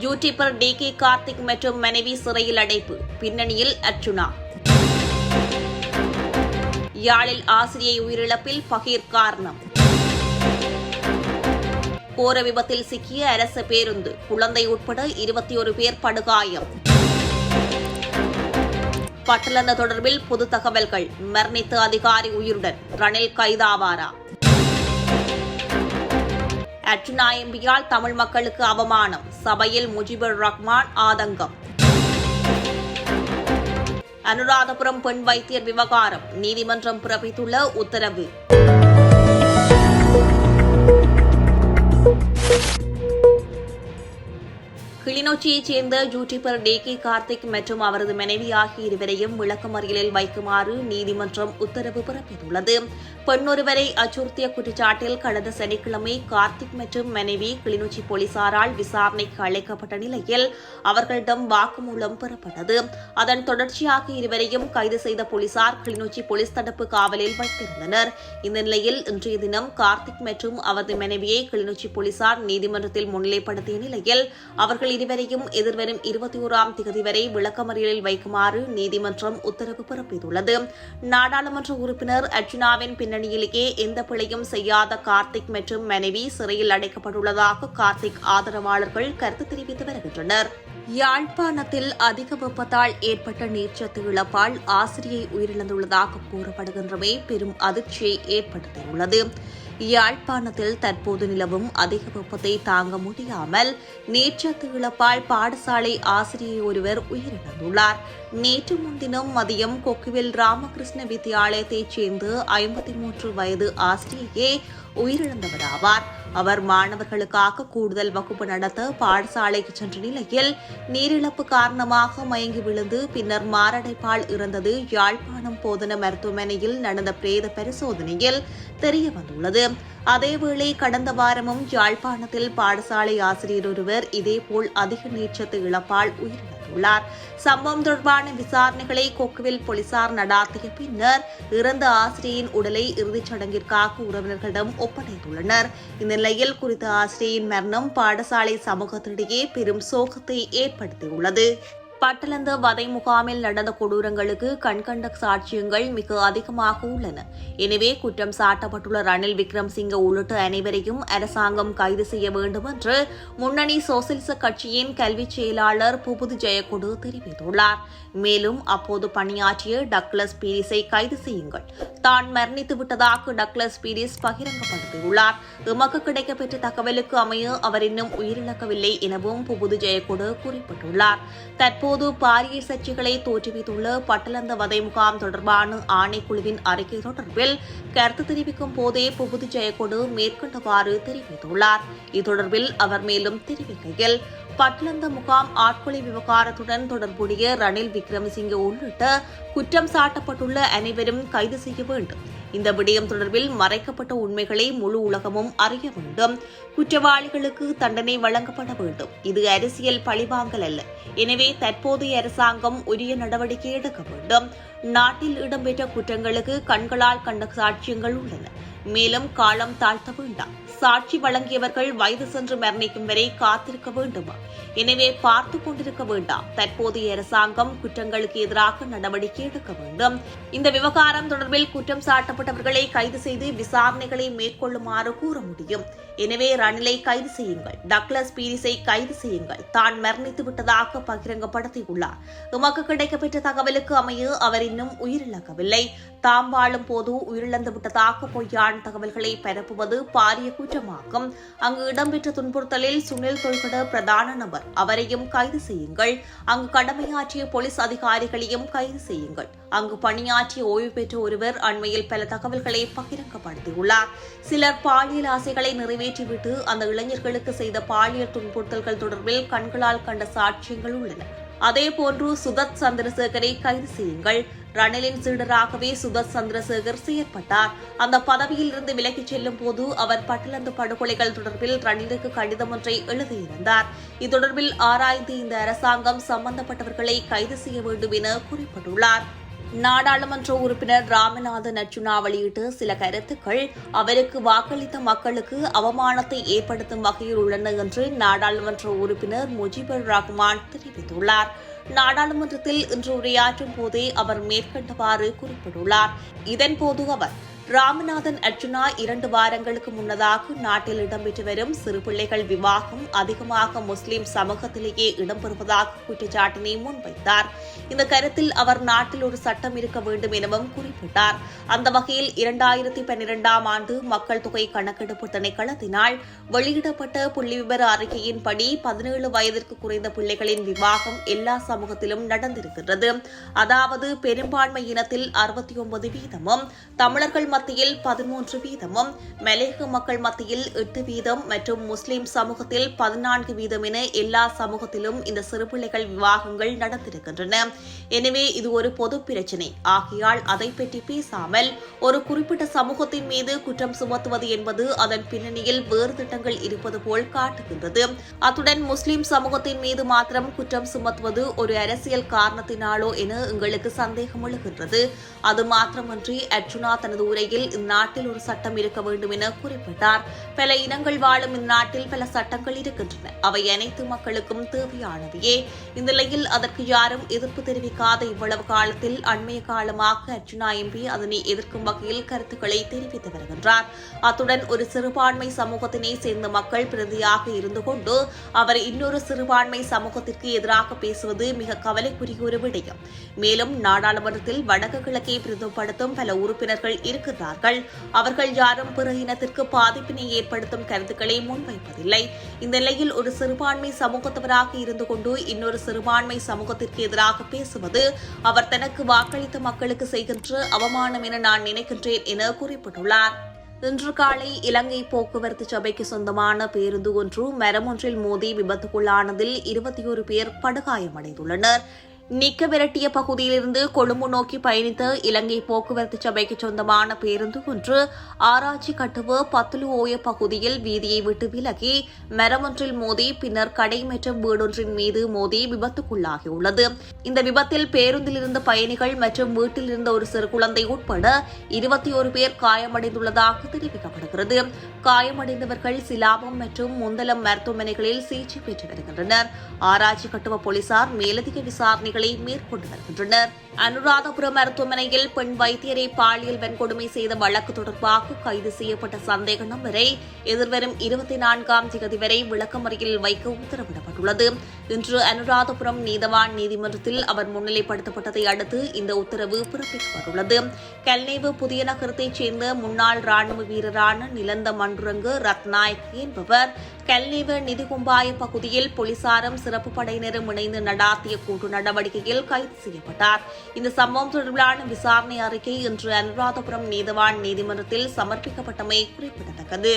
YouTuber D K Karthik மற்றும் மனைவி சிறையில் அடைப்பு. பின்னணியில் அர்ச்சுனா யாழில் ஆசிரியை உயிரிழப்பில் பகீர் காரணம். கோர விபத்தில் சிக்கிய அரசு பேருந்து. குழந்தை உட்பட இருபத்தி ஒரு பேர் படுகாயம். பட்டலந்த தொடர்பில் பொது தகவல்கள். மரணித்த அதிகாரி உயிருடன் ரணில் கைதாவாரா? அர்ச்சுனா எம்பியால் தமிழ் மக்களுக்கு அவமானம். சபையில் முஜிபுர் ரஹ்மான் ஆதங்கம். அனுராதபுரம் பெண் வைத்தியர் விவகாரம். நீதிமன்றம் பிறப்பித்துள்ள உத்தரவு. கிளிநொச்சியைச் சேர்ந்த யூடியூபர் டி கே கார்த்திக் மற்றும் அவரது மனைவி ஆகிய இருவரையும் விளக்கமறியலில் வைக்குமாறு நீதிமன்றம் உத்தரவு பிறப்பித்துள்ளது. பெண்ணொருவரை அச்சுறுத்திய குற்றச்சாட்டில் கடந்த சனிக்கிழமை கார்த்திக் மற்றும் மனைவி கிளிநொச்சி போலீசாரால் விசாரணைக்கு அழைக்கப்பட்ட நிலையில் அவர்களிடம் வாக்குமூலம் பெறப்பட்டது. அதன் தொடர்ச்சியாக இருவரையும் கைது செய்த போலீசார் கிளிநொச்சி போலீஸ் தடுப்பு காவலில் வைத்திருந்தனர். இந்த நிலையில் இன்றைய தினம் கார்த்திக் மற்றும் அவரது மனைவியை கிளிநொச்சி போலீசார் நீதிமன்றத்தில் முன்னிலைப்படுத்திய நிலையில் அவர்கள் அனைவரையும் எதிர்வரும் இருபத்தி ஓராம் தேதி வரை விளக்கமறியலில் வைக்குமாறு நீதிமன்றம் உத்தரவு பிறப்பித்துள்ளது. நாடாளுமன்ற உறுப்பினர் அர்ஜுனாவின் பின்னணியிலேயே எந்த பிழையும் செய்யாத கார்த்திக் மற்றும் மனைவி சிறையில் அடைக்கப்பட்டுள்ளதாக கார்த்திக் ஆதரவாளர்கள் கருத்து தெரிவித்து வருகின்றனர். யாழ்ப்பாணத்தில் அதிக வெப்பத்தால் ஏற்பட்ட நீர்ச்சத்து இழப்பால் ஆசிரியை உயிரிழந்துள்ளதாக கூறப்படுகின்றமை பெரும் அதிர்ச்சியை ஏற்படுத்தியுள்ளது. யாழ்ப்பாணத்தில் தற்போது நிலவும் அதிக வெப்பத்தை தாங்க முடியாமல் நேற்றத்து இழப்பால் பாடசாலை ஆசிரியை ஒருவர் உயிரிழந்துள்ளார். நேற்று முன்தினம் மதியம் கொக்குவில் ராமகிருஷ்ண வித்தியாலயத்தைச் சேர்ந்த ஐம்பத்தி மூன்று வயது ஆசிரியையே உயிரிழந்தவராவார். அவர் மாணவர்களுக்காக கூடுதல் வகுப்பு நடத்த பாடசாலைக்கு சென்ற நிலையில் நீரிழப்பு காரணமாக மயங்கி விழுந்து பின்னர் மாரடைப்பால் இறந்தது யாழ்ப்பாணம் போதன மருத்துவமனையில் நடந்த பிரேத பரிசோதனையில் தெரிய வந்துள்ளது. அதேவேளை கடந்த வாரமும் யாழ்ப்பாணத்தில் பாடசாலை ஆசிரியர் ஒருவர் இதேபோல் அதிக நீர்ச்சத்து இழப்பால் தெரிவித்துள்ளார் சம்பவம் தொடர்பான விசாரணைகளை கொக்குவில் போலீசார் நடாத்திய பின்னர் இறந்த ஆசிரியரின் உடலை இறுதிச் சடங்கிற்காக உறவினர்களிடம் ஒப்படைத்துள்ளனர். இந்த நிலையில் குறித்த ஆசிரியரின் மரணம் பாடசாலை சமூகத்திடையே பெரும் சோகத்தை ஏற்படுத்தியுள்ளது. பட்டலந்த வதை முகாமில் நடந்த கொடூரங்களுக்கு கண்கண்ட சாட்சியங்கள் மிக அதிகமாக உள்ளன. எனவே குற்றம் சாட்டப்பட்டுள்ள ரணில் விக்ரம்சிங்க உள்ளிட்ட அனைவரையும் அரசாங்கம் கைது செய்ய வேண்டும் என்று முன்னணி சோசியலிச கட்சியின் கல்வி செயலாளர் புபுது ஜெயக்குடு தெரிவித்துள்ளார். மேலும் அப்போது பணியாற்றிய டக்ளஸ் பீரிஸை கைது செய்யுங்கள். தான் மரணித்து விட்டதாக டக்ளஸ் பீரிஸ் பகிரங்கப்படுத்தியுள்ளார். எமக்கு கிடைக்கப்பெற்ற தகவலுக்கு அமைய அவர் இன்னும் உயிரிழக்கவில்லை எனவும் புபுது ஜெயக்குடு குறிப்பிட்டுள்ளார். தற்போது போது பாரிய சர்ச்சைகளை தோற்றுவித்துள்ள பட்டலந்த வதை முகாம் தொடர்பான ஆணைக்குழுவின் அறிக்கை தொடர்பில் கருத்து தெரிவிக்கும் போதே புகுது ஜெயக்கொடு மேற்கொண்டவாறு தெரிவித்துள்ளார். இத்தொடர்பில் அவர் மேலும் தெரிவிக்கையில் பட்லந்த முகாம் ஆட்கொலை விவகாரத்துடன் தொடர்புடைய ரணில் விக்ரமசிங்கே உள்ளிட்ட குற்றம் சாட்டப்பட்டுள்ள அனைவரும் கைது செய்ய வேண்டும். இந்த விடயம் தொடர்பில் மறைக்கப்பட்ட உண்மைகளை முழு உலகமும் அறிய வேண்டும். குற்றவாளிகளுக்கு தண்டனை வழங்கப்பட வேண்டும். இது அரசியல் பழிவாங்கல் அல்ல. எனவே தற்போதைய அரசாங்கம் உரிய நடவடிக்கை எடுக்க வேண்டும். நாட்டில் இடம்பெற்ற குற்றங்களுக்கு கண்களால் கண்ட சாட்சியங்கள் உள்ளன. மேலும் காலம் தாழ்த்த வேண்டாம். சாட்சி வழங்கியவர்கள் வயது சென்று மரணிக்கும் வரை காத்திருக்க வேண்டும். எனவே பார்த்து கொண்டிருக்க வேண்டாம். தற்போதைய அரசாங்கம் குற்றங்களுக்கு எதிராக நடவடிக்கை எடுக்க வேண்டும். இந்த விவகாரம் தொடர்பில் குற்றம் சாட்டப்பட்டவர்களை கைது செய்து விசாரணைகளை மேற்கொள்ளுமாறு கூற முடியும். எனவே ரணிலை கைது செய்யுங்கள். டக்ளஸ் பீரிஸை கைது செய்யுங்கள். தான் மரணித்து விட்டதாக பகிரங்கப்படுத்தியுள்ளார். உமக்கு கிடைக்கப்பெற்ற தகவலுக்கு அமைய அவர் இன்னும் உயிரிழக்கவில்லை. தாம் வாழும் போது உயிரிழந்து விட்டதாக பொய்யான தகவல்களை பரப்புவது பாரிய குற்றமாகும். அங்கு இடம்பெற்ற துன்புறுத்தலில் சுனில் தொல்கட பிரதான நபர். அவரையும் கைது செய்யுங்கள். அங்கு கடமையாற்றிய போலீஸ் அதிகாரிகளையும் கைது செய்யுங்கள். அங்கு பணியாற்றிய ஓய்வு பெற்ற ஒருவர் அண்மையில் பல தகவல்களை பகிரங்கப்படுத்தியுள்ளார். சிலர் பாலியல் ஆசைகளை நிறைவேற்றிவிட்டு அந்த இளைஞர்களுக்கு செய்த பாலியல் துன்புறுத்தல்கள் தொடர்பில் கண்களால் கண்ட சாட்சியங்கள் உள்ளன. அதேபோன்று சுதத் சந்திரசேகரை கைது செய்யுங்கள். ரணிலின் சீடராகவே சுபாஷ் சந்திரசேகர் செயற்பட்டார். அந்த பதவியில் இருந்து விலகிச் செல்லும் போது அவர் பட்டிலந்து படுகொலைகள் தொடர்பில் ரணிலுக்கு கடிதம் ஒன்றை எழுதியிருந்தார். இது தொடர்பில் ஆராய்ந்து இந்த அரசாங்கம் சம்பந்தப்பட்டவர்களை கைது செய்ய வேண்டும் என குறிப்பிட்டுள்ளார். நாடாளுமன்ற உறுப்பினர் ராமநாதன் அர்ஜுனா வெளியிட்ட சில கருத்துக்கள். அவருக்கு வாக்களித்த மக்களுக்கு அவமானத்தை ஏற்படுத்தும் வகையில் உள்ளன என்று நாடாளுமன்ற உறுப்பினர் முஜிபுர் ரஹ்மான் தெரிவித்துள்ளார். நாடாளுமன்றத்தில் இன்று உரையாற்றும் போதே அவர் மேற்கண்டவாறு குறிப்பிட்டுள்ளார். இதன்போது அவர் ராமநாதன் அர்ஜுனா இரண்டு வாரங்களுக்கு முன்னதாக நாட்டில் இடம்பெற்று வரும் சிறுபிள்ளைகள் விவாகம் அதிகமாக முஸ்லிம் சமூகத்திலேயே இடம்பெறுவதாக குற்றச்சாட்டினை முன்வைத்தார். இந்த கருத்தில் அவர் நாட்டில் ஒரு சட்டம் இருக்க வேண்டும் எனவும் குறிப்பிட்டார். அந்த வகையில் இரண்டாயிரத்தி பன்னிரெண்டாம் ஆண்டு மக்கள் தொகை கணக்கெடுப்பு திணைக்களத்தினால் வெளியிடப்பட்ட புள்ளிவிவர அறிக்கையின்படி பதினேழு வயதிற்கு குறைந்த பிள்ளைகளின் விவாகம் எல்லா சமூகத்திலும் நடந்திருக்கிறது அதாவது பெரும்பான்மை இனத்தில் அறுபத்தி ஒன்பது வீதமும் தமிழர்கள் மத்தியில் பதிமூன்று வீதமும் மலேக மக்கள் மத்தியில் எட்டு வீதம் மற்றும் முஸ்லிம் சமூகத்தில் பதினான்கு வீதம் என எல்லா சமூகத்திலும் இந்த சிறுபிள்ளைகள் விவாகங்கள் நடந்திருக்கின்றன. எனவே இது ஒரு பொது பிரச்சினை. ஆகையால் அதை பற்றி பேசாமல் ஒரு குறிப்பிட்ட சமூகத்தின் மீது குற்றம் சுமத்துவது என்பது அதன் பின்னணியில் வேறு திட்டங்கள் இருப்பது போல் காட்டுகின்றது. அத்துடன் முஸ்லிம் சமூகத்தின் மீது மாத்திரம் குற்றம் சுமத்துவது ஒரு அரசியல் காரணத்தினாலோ என எங்களுக்கு சந்தேகம் எழுகின்றது அது மாத்திரமன்றி அர்ஜுனா தனது உரை நிலையில் இந்நாட்டில் ஒரு சட்டம் இருக்க வேண்டும் என குறிப்பிட்டார். பல இனங்கள் வாழும் இந்நாட்டில் பல சட்டங்கள் இருக்கின்றன. அவை அனைத்து மக்களுக்கும் தேவையானவையே. இந்த நிலையில் அதற்கு யாரும் எதிர்ப்பு தெரிவிக்காத இவ்வளவு காலத்தில் அண்மைய காலமாக அர்ஜுனா எம்பி அதனை எதிர்க்கும் வகையில் கருத்துக்களை தெரிவித்து வருகின்றார். அத்துடன் ஒரு சிறுபான்மை சமூகத்தினை சேர்ந்த மக்கள் பிரதியாக இருந்து கொண்டு அவர் இன்னொரு சிறுபான்மை சமூகத்திற்கு எதிராக பேசுவது மிக கவலைக்குரிய ஒரு விடயம். மேலும் நாடாளுமன்றத்தில் வடக்கு கிழக்கை பிரதிபடுத்தும் பல உறுப்பினர்கள் வருகிறார்கள் அவர்கள் யாரும் பிற இனத்திற்கு பாதிப்பினை ஏற்படுத்தும் கருத்துக்களை முன்வைப்பதில்லை. இந்த நிலையில் ஒரு சிறுபான்மை சமூகத்தவராக இருந்து கொண்டு இன்னொரு சிறுபான்மை சமூகத்திற்கு எதிராக பேசுவது அவர் தனக்கு வாக்களித்த மக்களுக்கு செய்கின்ற அவமானம் என நான் நினைக்கின்றேன் என குறிப்பிட்டுள்ளார். இன்று காலை இலங்கை போக்குவரத்து சபைக்கு சொந்தமான பேருந்து ஒன்று மரம் ஒன்றில் மோதி விபத்துக்குள்ளானதில் இருபத்தி ஒரு பேர் படுகாயமடைந்துள்ளனர். நிக்க விரட்டிய பகுதியிலிருந்து கொழும்பு நோக்கி பயணித்த இலங்கை போக்குவரத்து சபைக்கு சொந்தமான பேருந்து ஒன்று ஆராய்ச்சி கட்டுவு பத்துலு ஓய பகுதியில் வீதியை விட்டு விலகி மரம் ஒன்றில் மோதி பின்னர் கடை மற்றும் வீடொன்றின் மீது மோதி விபத்துக்குள்ளாகியுள்ளது. இந்த விபத்தில் பேருந்தில் இருந்த பயணிகள் மற்றும் வீட்டில் இருந்த ஒரு சிறு குழந்தை உட்பட இருபத்தி ஒரு பேர் காயமடைந்துள்ளதாக தெரிவிக்கப்படுகிறது. காயமடைந்தவர்கள் சிலாபம் மற்றும் முந்தலம் மருத்துவமனைகளில் சிகிச்சை பெற்று வருகின்றனர். ஆராய்ச்சி கட்டுவ போலீசார் மேலதிக விசாரணைகளை மேற்கொண்டு வருகின்றனர். அனுராதபுரம் மருத்துவமனையில் பெண் வைத்தியரை பாலியல் வன்கொடுமை செய்த வழக்கு தொடர்பாக கைது செய்யப்பட்ட சந்தேக நபரை எதிர்வரும் இருபத்தி நான்காம் தேதி வரை விளக்கமறியலில் வைக்க உத்தரவிடப்பட்டுள்ளது. இன்று அனுராதபுரம் நீதவான் நீதிமன்றத்தில் அவர் முன்னிலைப்படுத்தப்பட்டதை அடுத்து இந்த உத்தரவு பிறப்பிக்கப்பட்டுள்ளது. கல்நேவு புதிய நகரத்தைச் சேர்ந்த முன்னாள் ராணுவ வீரரான நிலந்த மன்றுரங்கு ரத்நாயக் என்பவர் கல்நேவ நிதிகும்பாய பகுதியில் போலீசாரும் சிறப்பு படையினரும் இணைந்து நடாத்திய கூட்டு நடவடிக்கையில் கைது செய்யப்பட்டார். இந்த சம்பவம் தொடர்பிலான விசாரணை அறிக்கை இன்று அனுராதபுரம் நீதவான் நீதிமன்றத்தில் சமர்ப்பிக்கப்பட்டமை குறிப்பிடத்தக்கது.